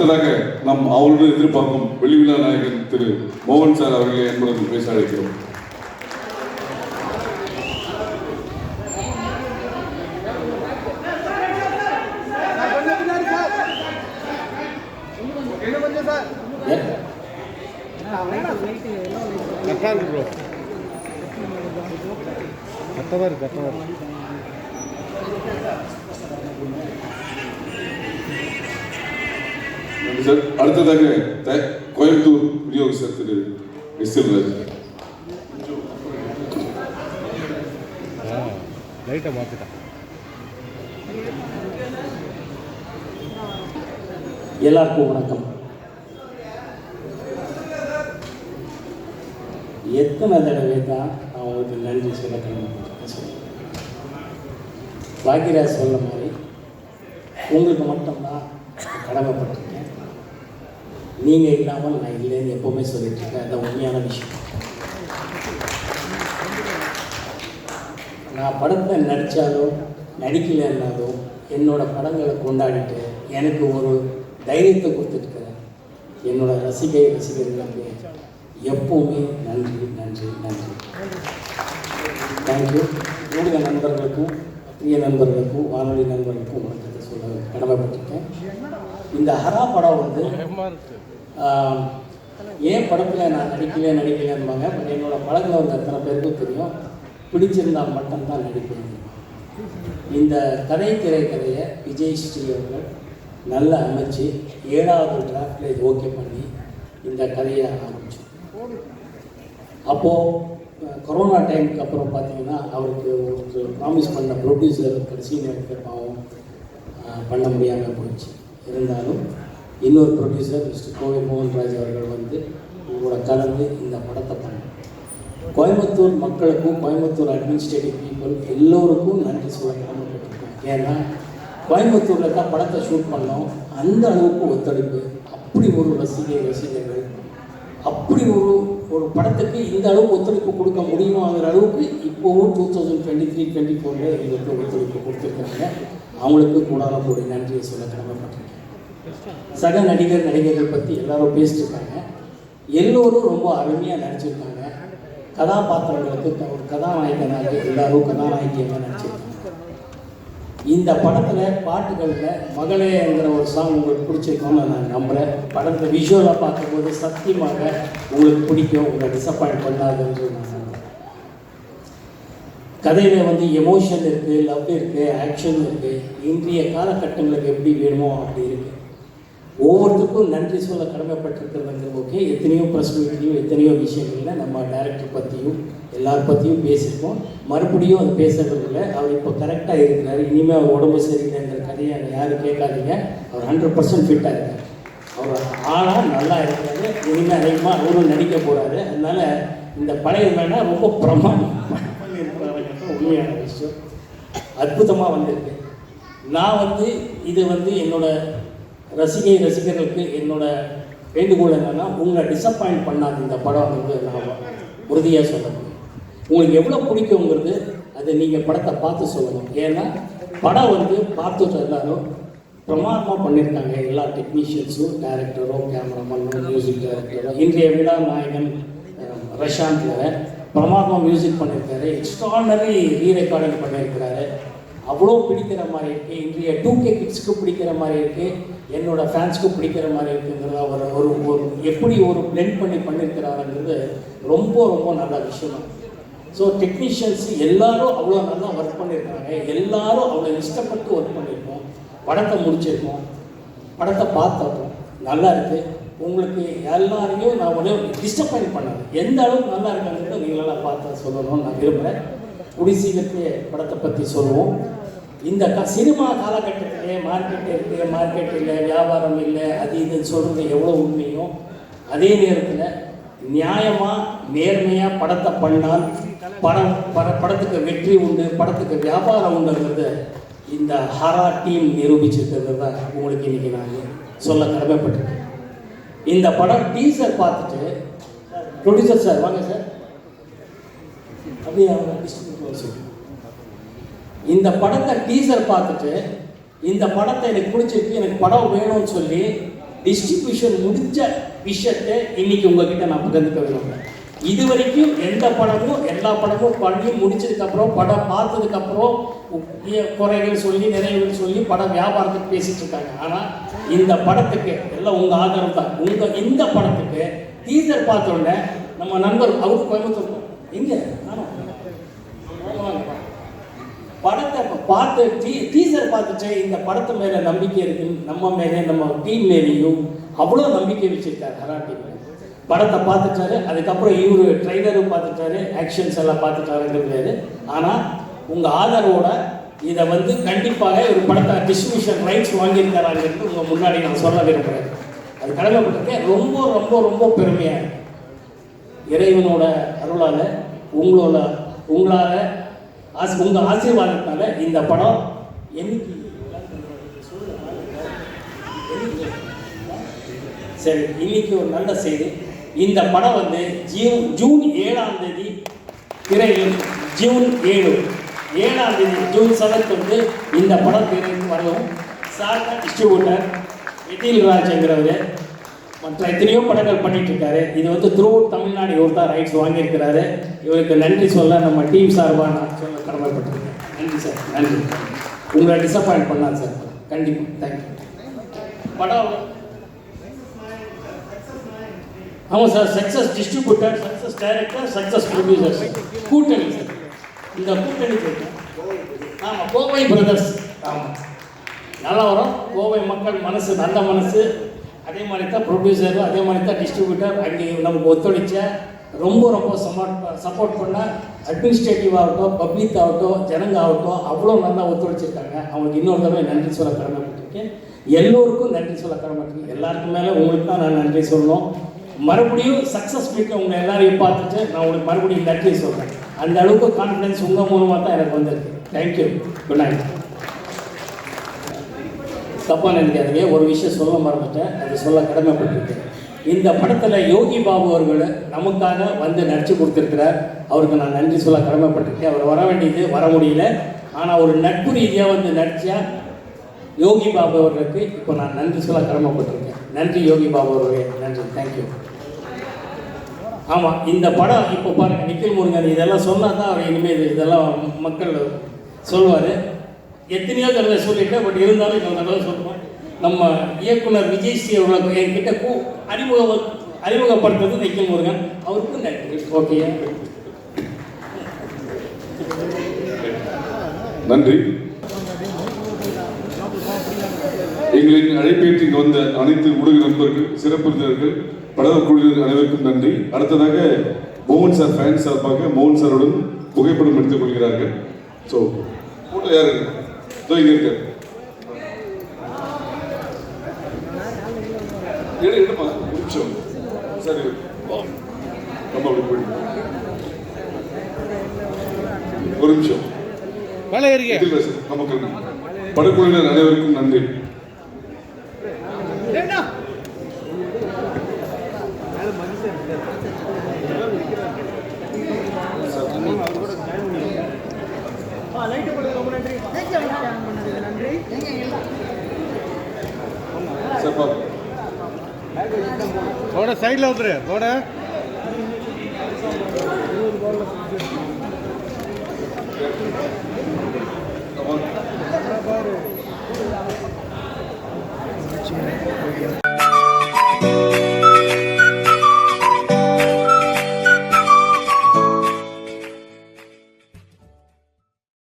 அடுத்ததாக நாம் அவருடன் எதிர்பார்க்கும் வெளிவிழா நாயகன் திரு மோகன் சார் அவர்களை என்பதற்கு பேச அழைக்கிறோம். கரெக்டாக இருக்கு ப்ரோ கரெக்டாக இருக்கு கரெக்டாக இருக்கு. சார் அடுத்ததாக கோயம்புத்தூர் விநியோகஸ்தர் திரு எஸ்எல் ராஜ் ஆ லைட்டை மாற்றிட்டேன் எல்லாருக்கும் வணக்கம் எத்தனை தடவை தான் நான் உங்களுக்கு நன்றி சொல்ல சொல்லுங்கள் பாக்யராஜ் சொல்ல மாதிரி உங்களுக்கு மட்டும்தான் கடமைப்பட்டிருக்கேன் நீங்கள் இல்லாமல் நான் இல்லைன்னு எப்போவுமே சொல்லிட்டு இருக்கேன். அது உண்மையான விஷயம். நான் படத்தில் நடித்தாலும் நடிக்கலைன்னாலும் என்னோட படங்களை கொண்டாடிட்டு எனக்கு ஒரு தைரியத்தை கொடுத்துருக்கிறேன் என்னோட ரசிகை ரசிகர்களுக்கு எப்போவுமே நன்றி நன்றி நன்றி. தேங்க்யூ ஊடக நண்பர்களுக்கும் பிரிய நண்பர்களுக்கும் வானொலி நண்பர்களுக்கும் வணக்கத்தை சொல்ல கடமைப்பட்டிருக்கேன். இந்த ஹரா படம் வந்து ஏன் படத்தில் நான் நடிக்கவே நடிக்கலைன்பாங்க பட் என்னோட படத்தில் வந்து அத்தனை பேருக்கும் தெரியும்? பிடிச்சிருந்தால் மட்டும்தான் நடிப்பேன். இந்த கதை திரைக்கதையை விஜய் ஸ்ரீ அவர்கள் நல்லா அமைச்சு ஏழாவது டிராஃப்டில் இது ஓகே பண்ணி இந்த கதையை ஆரம்பிச்சோம் அப்போது கொரோனா டைமுக்கு அப்புறம் பார்த்தீங்கன்னா அவருக்கு ஒரு ப்ராமிஸ் பண்ண ப்ரொடியூசர் கடைசி நேரத்தில் பாவம் பண்ண முடியாமல் போயிடுச்சு. இருந்தாலும் இன்னொரு ப்ரொடியூசர் மிஸ்டர் கோவை மோகன்ராஜ் அவர்கள் வந்து உங்களோட கலந்து இந்த படத்தை பண்ணோம் கோயம்புத்தூர் மக்களுக்கும் கோயம்புத்தூர் அட்மினிஸ்ட்ரேட்டிவ் பீப்புள் எல்லோருக்கும் நன்றி சொல்ல கடமைப்பட்டிருக்கோம் ஏன்னா கோயம்புத்தூரில் தான் படத்தை ஷூட் பண்ணோம். அந்த அளவுக்கு ஒத்துழைப்பு அப்படி ஒரு ரசிகை ரசிகர்கள் அப்படி ஒரு ஒரு படத்துக்கு இந்த அளவுக்கு ஒத்துழைப்பு கொடுக்க முடியுமாங்கிற அளவுக்கு இப்போவும் two thousand twenty three twenty ஃபோரில் எங்களுக்கு ஒத்துழைப்பு கொடுத்துருக்காங்க. அவங்களுக்கு கூடான ஒரு நன்றியை சொல்ல கடமைப்பட்டிருக்கேன். சக நடிகர் நடிகர்கள் பற்றி எல்லாரும் பேசிட்டுருக்காங்க எல்லோரும் ரொம்ப அருமையாக நடிச்சிருக்காங்க. கதாபாத்திரங்களுக்கு ஒரு கதாநாயகனாக எல்லாரும் கதாநாயகியமாக நடிச்சிருக்காங்க. இந்த படத்தில் பாட்டுகளில் மகளேங்கிற ஒரு சாங் உங்களுக்கு பிடிச்சிருக்கும்னு நான் நம்புகிறேன் படத்தை விஷுவலாக பார்க்கும்போது சத்தியமாக உங்களுக்கு பிடிக்கும். உங்களை டிசப்பாயிண்ட் பண்ணாதுன்னு நான் கதையில் வந்து எமோஷன் இருக்குது லவ் இருக்குது ஆக்ஷன் இருக்குது இன்றைய காலகட்டங்களுக்கு எப்படி வேணுமோ அப்படி இருக்குது ஒவ்வொருத்தருக்கும் நன்றி சொல்ல கடமைப்பட்டிருக்கிறதுங்க ஓகே எத்தனையோ ப்ரெஸ் மீட்லையும் எத்தனையோ விஷயங்களில் நம்ம டேரக்டர் பற்றியும் எல்லார் பற்றியும் பேசியிருக்கோம். மறுபடியும் அது பேசுறதில்ல அவர் இப்போ கரெக்டாக இருக்கிறார். இனிமேல் அவர் உடம்பு சரியில்லைங்கிற கதையை அதை யாரும் கேட்காதீங்க. அவர் ஹண்ட்ரட் பர்சன்ட் ஃபிட்டாக இருக்கார். அவர் ஆளாக நல்லா இருக்கிறாரு. இனிமேல் அதிகமாக அவரும் நடிக்க போகிறாரு அதனால் இந்த பழைய வேணால் ரொம்ப பிரமாணம் பண்ணியிருக்கிறாருங்கிறது உண்மையான விஷயம். அற்புதமாக வந்திருக்கு. நான் வந்து இது வந்து என்னோடய ரசிகை ரசிகர்களுக்கு என்னோட வேண்டுகோள் என்னன்னா உங்களை டிசப்பாயிண்ட் பண்ணாது இந்த படம் வந்து நான் உறுதியாக சொல்ல முடியும் உங்களுக்கு எவ்வளோ பிடிக்குங்கிறது அதை நீங்கள் படத்தை பார்த்து சொல்லணும் ஏன்னா படம் வந்து பார்த்து எல்லாரும் பிரமாதமாக பண்ணியிருக்காங்க எல்லா டெக்னீஷியன்ஸும் டேரக்டரும் கேமராமேனும் மியூசிக் டைரக்டரும் இன்றைய விழா நாயகன் அஹ், பிரசாந்த் வேற பிரமாதமாக மியூசிக் பண்ணியிருக்காரு எக்ஸ்ட்ரானரி ரீ ரெக்கார்டிங் பண்ணியிருக்கிறாரு அவ்வளோ பிடிக்கிற மாதிரி இருக்குது இன்றைய டூ கே கிட்ஸ்க்கு பிடிக்கிற மாதிரி இருக்குது என்னோட ஃபேன்ஸ்க்கு பிடிக்கிற மாதிரி இருக்குங்கிறத அவர் ஒரு ஒரு எப்படி ஒரு பிளெண்ட் பண்ணி பண்ணியிருக்கிறாருங்கிறது ரொம்ப ரொம்ப நல்ல விஷயம். ஸோ டெக்னீஷியன்ஸ் எல்லாரும் அவ்வளோ நல்லா ஒர்க் பண்ணியிருக்காங்க எல்லாரும் அவ்வளோ இஷ்டப்பட்டு ஒர்க் பண்ணியிருக்கோம் படத்தை முடிச்சிருக்கோம். படத்தை பார்த்துருக்கோம். நல்லா இருக்குது உங்களுக்கு எல்லாரையும் நான் ஒரே டிஸ்டர்பாயிண்ட் பண்ணாது எந்த அளவுக்கு நல்லா இருக்காங்கிறத நீங்களெல்லாம் பார்த்து சொல்லணும்னு நான் விரும்புகிறேன் குடிசீகத்தையே படத்தை பற்றி சொல்லுவோம். இந்த க சினிமா காலகட்டத்திலே மார்க்கெட் இருக்குது மார்க்கெட் இல்லை வியாபாரம் இல்லை அது இதுன்னு சொல்கிறது எவ்வளோ உண்மையும் அதே நேரத்தில் நியாயமாக நேர்மையாக படத்தை பண்ணால் படம் பட படத்துக்கு வெற்றி உண்டு படத்துக்கு வியாபாரம் உண்டுங்கிறது இந்த ஹரா டீம் நிரூபிச்சிருக்கிறது தான் உங்களுக்கு இன்றைக்கி நான் சொல்ல கடமைப்பட்டிருக்கேன் இந்த படம் டீசர் பார்த்துட்டு ப்ரொடியூசர் சார் வாங்க சார் அப்படியே அவங்க distributor சொல்லு. இந்த படத்தை டீசர் பார்த்துட்டு இந்த படத்தை எனக்கு பிடிச்சிருக்கு எனக்கு படம் வேணும்னு சொல்லி டிஸ்ட்ரிபியூஷன் முடிஞ்ச விஷயத்தை இன்னைக்கு உங்ககிட்ட நான் பகிர்ந்துக்க விரும்புகிறேன் இது வரைக்கும் எந்த படமும் எல்லா படமும் பண்ணி முடிச்சதுக்கப்புறம் படம் பார்த்ததுக்கப்புறம் குறைகள் சொல்லி நிறைவுகள் சொல்லி படம் வியாபாரத்துக்கு பேசிட்டு இருக்காங்க. ஆனால் இந்த படத்துக்கு எல்லாம் உங்கள் ஆதரவு தான். உங்கள் இந்த படத்துக்கு டீசர் பார்த்த உடனே நம்ம நண்பர் அவருக்கு கோயம்புத்தூர் எங்கே காணோம். வாங்க, வாங்க, வாங்க. படத்தை இப்ப பார்த்து டீ டீசர் பார்த்துட்டு இந்த படத்து மேலே நம்பிக்கை இருக்குன்னு நம்ம மேலே நம்ம டீம் மேலேயும் அவ்வளோ நம்பிக்கை வச்சுருக்கார் ஹரா டீம் படத்தை பார்த்துட்டாரு அதுக்கப்புறம் இவரு ட்ரைலரும் பார்த்துட்டாரு ஆக்ஷன்ஸ் எல்லாம் பார்த்துட்டாருங்கிறது ஆனால் உங்கள் ஆதரவோட இதை வந்து கண்டிப்பாக ஒரு படத்தை டிஸ்ட்ரிபியூஷன் ரைட்ஸ் வாங்கியிருக்கிறாங்கிறது உங்கள் முன்னாடி நான் சொல்ல விரும்புகிறேன் அது கடமைப்பட்டிருக்கேன் ரொம்ப ரொம்ப ரொம்ப பெருமையாக இறைவனோட அருளால் உங்களோட உங்களால் ஆசி உங்கள் ஆசீர்வாதத்தால் இந்த படம் என்னைக்கு சரி இன்னைக்கு ஒரு நல்ல செய்தி. இந்த படம் வந்து ஜூன் ஜூன் ஏழாம் தேதி திரையில் ஜூன் ஏழு. ஏழாம் தேதி ஜூன் செவன்த் வந்து இந்த படம் திரைக்கு வரும் சாரதா டிஸ்ட்ரிபியூட்டர் எதில் ராஜ்ங்கிறவர் மற்ற எத்தனையோ படங்கள் பண்ணிட்டு இருக்காரு இது வந்து த்ரூ தமிழ்நாடு இவர் தான் ரைட்ஸ் வாங்கியிருக்கிறாரு. இவருக்கு நன்றி சொல்ல நம்ம டீம் சார்பாக நான் சொல்ல நன்றி சார் நன்றி உங்களை டிசப்பாயிண்ட் பண்ணலாம் சார் கண்டிப்பாக தேங்க்யூ படம் ஆமாம் sir success distributor success director success producers கூட்டணி சார் இந்த கூட்டணி போயிட்டேன் ஆமாம் கோவை பிரதர்ஸ் ஆமாம் நல்லா வரும். கோவை மக்கள் மனசு நல்ல மனசு. அதே மாதிரி தான் ப்ரொடியூசரும் அதே மாதிரி தான் டிஸ்ட்ரிபியூட்டர் அங்கே நமக்கு ஒத்துழைச்ச ரொம்ப ரொம்ப சப்போர்ட் சப்போர்ட் பண்ண அட்மினிஸ்ட்ரேட்டிவ் ஆகட்டும் பப்ளிக் ஆகட்டும் ஜனங்க ஆகட்டும் அவ்வளோ நல்லா ஒத்துழைச்சிருக்காங்க. அவங்களுக்கு இன்னொரு தடவை நன்றி சொல்ல கடமைப்பட்டிருக்கேன். எல்லோருக்கும் நன்றி சொல்ல கடமைப்பட்டிருக்கேன். எல்லாருக்கும் மேலே உங்களுக்கு தான் நான் நன்றி சொல்லணும். மறுபடியும் சக்ஸஸ் மீட்டில் உங்கள் எல்லாரையும் பார்த்துட்டு நான் உங்களுக்கு மறுபடியும் நன்றி சொல்கிறேன் அந்த அளவுக்கு கான்ஃபிடன்ஸ் உங்கள் மூலமாக தான் எனக்கு வந்திருக்கு. தேங்க்யூ குட் நைட் தப்பாக நினைக்காதீங்க. ஒரு விஷயம் சொல்ல மறந்துட்டேன். அது சொல்ல கடமைப்பட்டிருக்கேன். இந்த படத்தில் யோகி பாபு அவர்கள் நமக்காக வந்து நடித்து கொடுத்துருக்கிறார். அவருக்கு நான் நன்றி சொல்ல கடமைப்பட்டிருக்கேன். அவர் வர வேண்டியது வர முடியல. ஆனால் ஒரு நட்பு ரீதியாக வந்து நடித்தா யோகி பாபு அவர்களுக்கு இப்போ நான் நன்றி சொல்ல கடமைப்பட்டிருக்கேன். நன்றி யோகி பாபு அவர்களே. நன்றி. தேங்க்யூ ஆமாம் இந்த படம் இப்போ பாருங்கள் நிக்கில் முருகன் இதெல்லாம் சொன்னால் தான் அவர் இனிமேல் இதெல்லாம் மக்கள் சொல்லுவார் எத்தனையோ தடவை சொல்லிட்டேன் பட் இருந்தாலும் இன்னொரு தடவை சொல்லுவேன் நம்ம இயக்குனர் விஜய் ஸ்ரீ அவர்களுக்கு என்கிட்ட கூ அறிமுக அறிமுகப்படுத்துறது நிக்கில் முருகன் அவருக்கும் நன்றி. ஓகே. நன்றி. எங்களின் அழைப்பேற்று இங்கு வந்த அனைத்து ஊடக நண்பர்கள் சிறப்பு படகு குழுவினர் அனைவருக்கும் நன்றி. அடுத்ததாக மோகன் சார் ஃபேன் சார்பாக மோகன் சாருடன் புகைப்படம் எடுத்துக் கொள்கிறார்கள். ஸோ கூட்டம் யாரு இதோ இங்க எடு ஒரு நிமிஷம். சரி நம்ம அப்படி போயிட்டு ஒரு நிமிஷம். நமக்கு படக்குழுவினர் அனைவருக்கும் நன்றி சார் பாருங்க போட சைடில் வந்துரு போட பாரு.